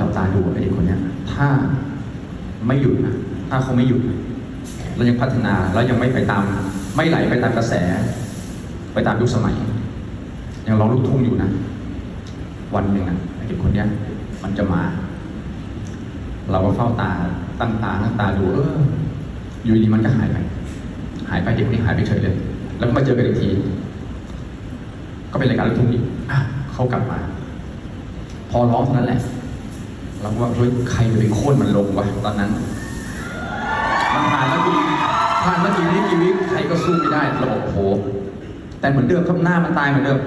จับตาดูไอ้เด็กคนเนี้ย ถ้าไม่หยุดนะถ้าเขาไม่หยุดนะแล้วยังพัฒนาแล้วยังไม่ไปตาม ไม่ไหลไปตามกระแส ไปตามยุคสมัย ยังร้องลูกทุ่งอยู่นะ วันหนึ่งอะไอ้เด็กคนเนี้ย มันจะมา เราก็เฝ้าตาตั้งตาตั้งตาดู เออ อยู่ดีมันก็หายไป หายไปเด็กคนนี้หายไปเฉยเลย แล้วก็มาเจอกันอีกทีก็เป็นรายการลูกทุ่งอีกอะเขากลับมา พอร้องเท่านั้นแหละ เราก็ว่าเฮ้ยใครไปโค่นมันลงวะตอนนั้นมันผ่านมากี่ผ่านมากี่วิกี่วิใครก็สู้ไม่ได้เราบอกโอ้โหแต่เหมือนเดิมครับหน้ามันตายเหมือนเดิม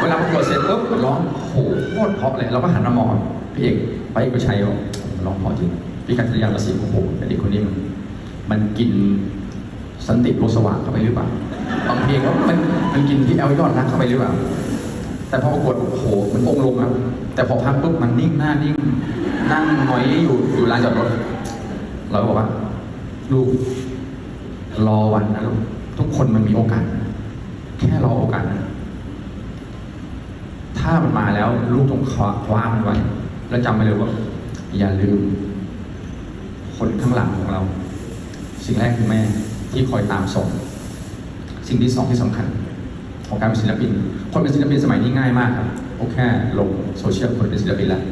เวลาประกวดเสร็จปุ๊บร้องโอ้โหโคตรเพาะเลยเราก็หันมามองพี่เอกไปเอกชัยบอกร้องเพาะจริงพี่กัตยาละสิโอ้โหแต่เด็กคนนี้มันมันกินสันติโลสว่างเข้าไปหรือเปล่าบางเพลงก็มันมันกินที่แอลยอดรักเข้าไปหรือเปล่า แต่พอประกวดโอ้โหมันองค์ลงครับแต่พอพักปุ๊บมันนิ่งหน้านิ่ง นั่งหงอยอยู่อยู่ลานจอดรถ เราก็บอกว่า ลูก รอวันนะลูกทุกคนมันมีโอกาส แค่รอโอกาสนะถ้ามันมาแล้วลูกต้องคว้าคว้ามันไว้ แล้วจำไว้เลยว่า อย่าลืม คนข้างหลังของเรา สิ่งแรกคือแม่ที่คอยตามส่ง สิ่งที่สองที่สำคัญ ของการเป็นศิลปิน คนเป็นศิลปินสมัยนี้ง่ายมากครับโอแค่ลงโซเชียลคนเป็นศิลปินแล้ว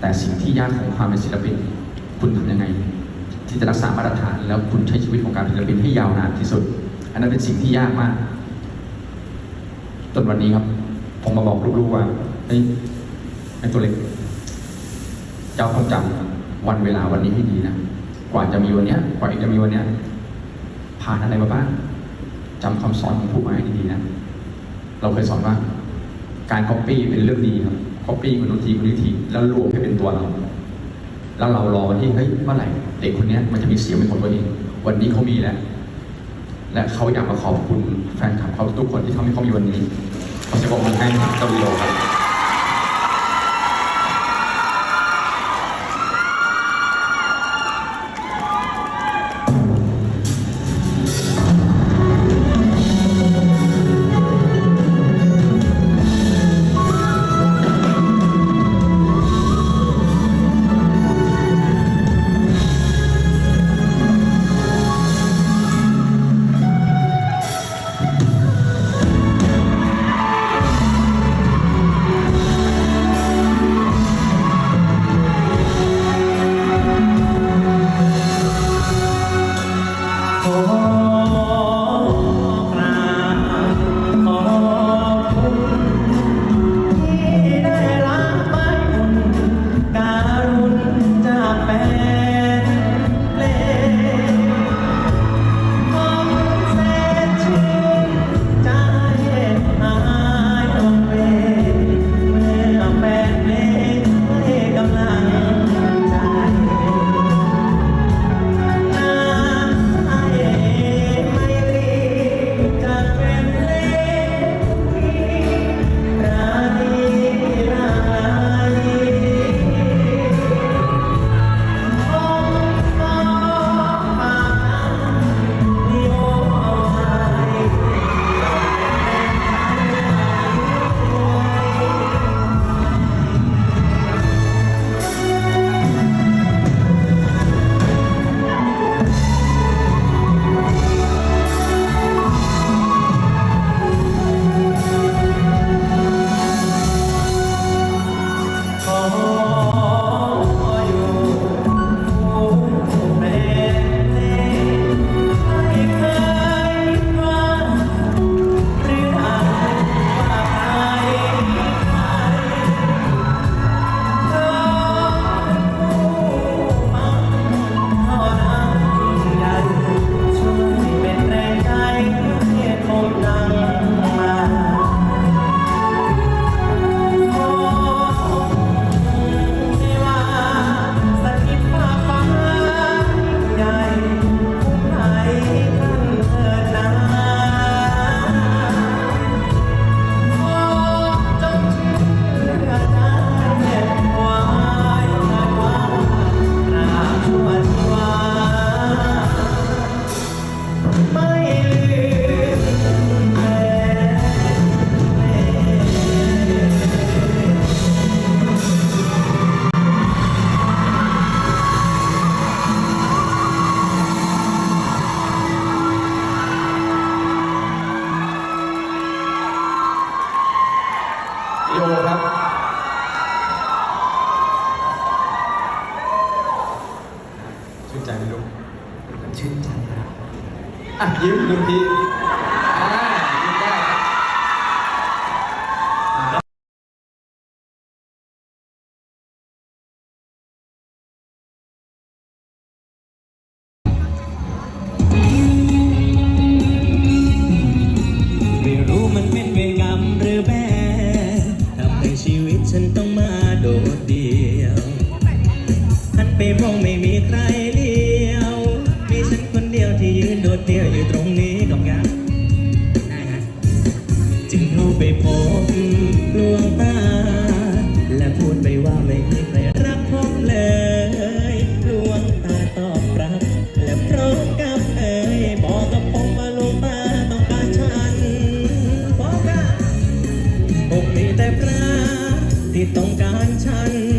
แต่สิ่งที่ยากของความเป็นศิลปิน คุณทำยังไง ที่จะรักษามาตรฐาน แล้วคุณใช้ชีวิตของการเป็นศิลปินให้ยาวนานที่สุด อันนั้นเป็นสิ่งที่ยากมากจนวันนี้ครับ ผมมาบอกลูกๆว่าเฮ้ยไอ้ตัวเล็กเจ้าต้องจำวันเวลาวันนี้ให้ดีนะกว่าจะมีวันเนี้ย กว่าเองจะมีวันเนี้ยผ่านอะไรมาบ้าง จำคำสอนของผู้มาให้ดีๆนะ เราเคยสอนว่า การก๊อปปี้เป็นเรื่องดีครับก๊อปปี้คนนู้นทีคนนี้ทีแล้วรวมให้เป็นตัวเรา แล้วเรารอวันที่เฮ้ยเมื่อไหร่เด็กคนนี้มันจะมีเสียงเป็นของตัวเองวันนี้เขามีแล้วและเขาอยากมาขอบคุณแฟนคลับเขาทุกคนที่ทำให้เขามีวันนี้เขาจะบอกมันให้กาวิโลครับ ใจไหมลูกชื่นใจครับอะยิ้มหนึ่งทีอ่ายิ้มได้ไม่รู้มันเป็นเวรกรรมหรือแม่ทำให้ชีวิตฉันต้องมาโดดเดี่ยวหันไปมองไม่มีใคร ก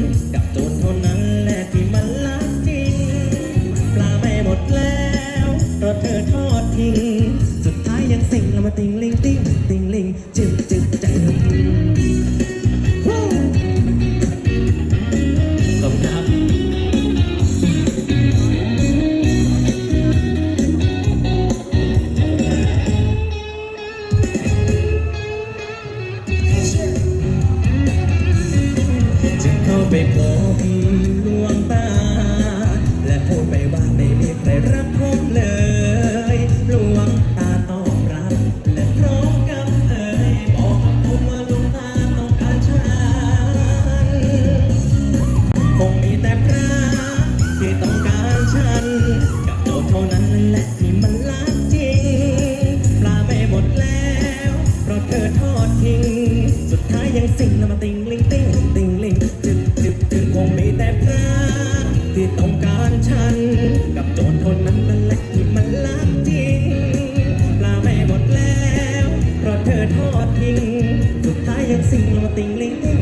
จึงเข้าไปพบดวงตา และพูดไปว่าไม่มีใครรักผมเลยดวงตาตอบรับและพร้อมกับเอ่ยบอกกับผมว่าดวงตาต้องการฉันคงมีแต่พระที่ต้องการฉัน กับโจทย์เท่านั้นแหละที่มันรักจริงปลาไม่หมดแล้วเพราะเธอทอดทิ้ง สุดท้ายยังสิ่งแล้วมาติงลิ สุดท้ายยั